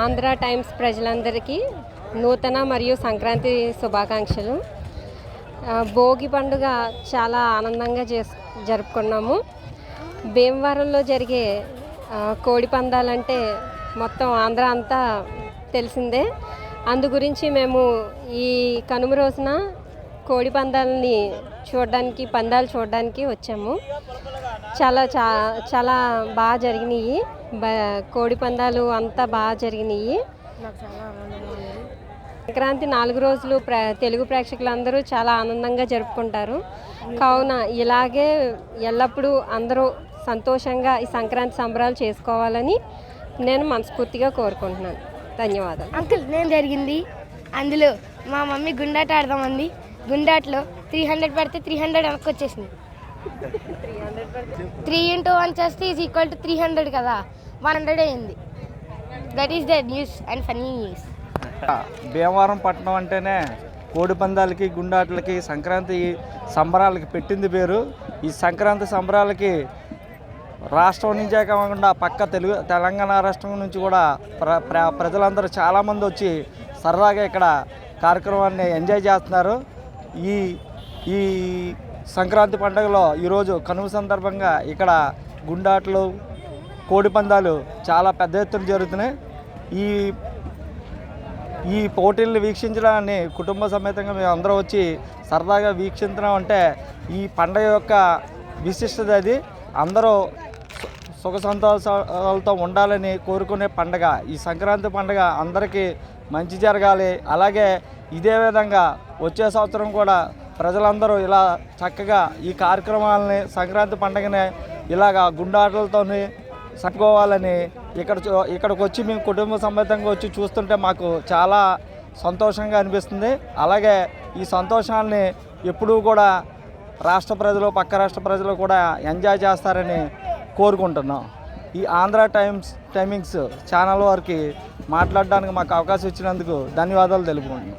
Andhra times ప్రజలందరికీ నూతన మరియు సంక్రాంతి శుభాకాంక్షలు. భోగి పండుగ చాలా ఆనందంగా చేసు జరుపుకున్నాము. భీమవరంలో జరిగే కోడి పందాలంటే మొత్తం ఆంధ్ర అంతా తెలిసిందే. అందు గురించి మేము ఈ కనుమ రోజున కోడి పందాలని చూడడానికి పందాలు చూడడానికి వచ్చాము. చాలా చా చాలా బాగా జరిగినాయి. కోడి పందాలు అంతా బాగా జరిగినాయి. సంక్రాంతి నాలుగు రోజులు ప్ర తెలుగు ప్రేక్షకులందరూ చాలా ఆనందంగా జరుపుకుంటారు. కావున ఇలాగే ఎల్లప్పుడూ అందరూ సంతోషంగా ఈ సంక్రాంతి సంబరాలు చేసుకోవాలని నేను మనస్ఫూర్తిగా కోరుకుంటున్నాను. ధన్యవాదాలు. అంకుల్ నేను జరిగింది. అందులో మా మమ్మీ గుండాట ఆడదామంది. గుండాట్లో త్రీ హండ్రెడ్ పెడితే త్రీ హండ్రెడ్ వెనక్కి వచ్చేసింది. త్రీ ఇంటూ వన్ చేస్తే is equal to three hundred కదా. వన్ హండ్రెడ్ అయింది. That is the news and funny news Bhimavaram పట్టణం అంటేనే కోడి పందాలకి గుండాట్లకి సంక్రాంతి సంబరాలకి పెట్టింది పేరు. ఈ సంక్రాంతి సంబరాలకి రాష్ట్రం నుంచే కాకుండా పక్క తెలుగు తెలంగాణ రాష్ట్రం నుంచి కూడా ప్ర ప్ర ప్రజలందరూ చాలామంది వచ్చి సరదాగా ఇక్కడ కార్యక్రమాన్ని ఎంజాయ్ చేస్తున్నారు. ఈ ఈ సంక్రాంతి పండుగలో ఈరోజు కనుమ సందర్భంగా ఇక్కడ గుండాట్లు కోడి పందాలు చాలా పెద్ద ఎత్తున జరుగుతున్నాయి. ఈ ఈ పోటీలను వీక్షించడాన్ని కుటుంబ సమేతంగా మేము అందరం వచ్చి సరదాగా వీక్షించడం అంటే ఈ పండగ యొక్క విశిష్టత అది. అందరూ సుఖ సంతోషాలతో ఉండాలని కోరుకునే పండగ ఈ సంక్రాంతి పండగ అందరికీ మంచి జరగాలి. అలాగే ఇదే విధంగా వచ్చే సంవత్సరం కూడా ప్రజలందరూ ఇలా చక్కగా ఈ కార్యక్రమాలని సంక్రాంతి పండగని ఇలాగా గుండాటలతోని సర్దుకోవాలని ఇక్కడ చూ- ఇక్కడికి వచ్చి మేము కుటుంబ సమేతంగా వచ్చి చూస్తుంటే మాకు చాలా సంతోషంగా అనిపిస్తుంది. అలాగే ఈ సంతోషాన్ని ఎప్పుడూ కూడా రాష్ట్ర ప్రజలు పక్క రాష్ట్ర ప్రజలు కూడా ఎంజాయ్ చేస్తారని కోరుకుంటున్నాం. ఈ ఆంధ్ర టైమ్స్ టైమింగ్స్ ఛానల్ వారికి మాట్లాడడానికి మాకు అవకాశం ఇచ్చినందుకు ధన్యవాదాలు తెలుపుకుంటున్నాం.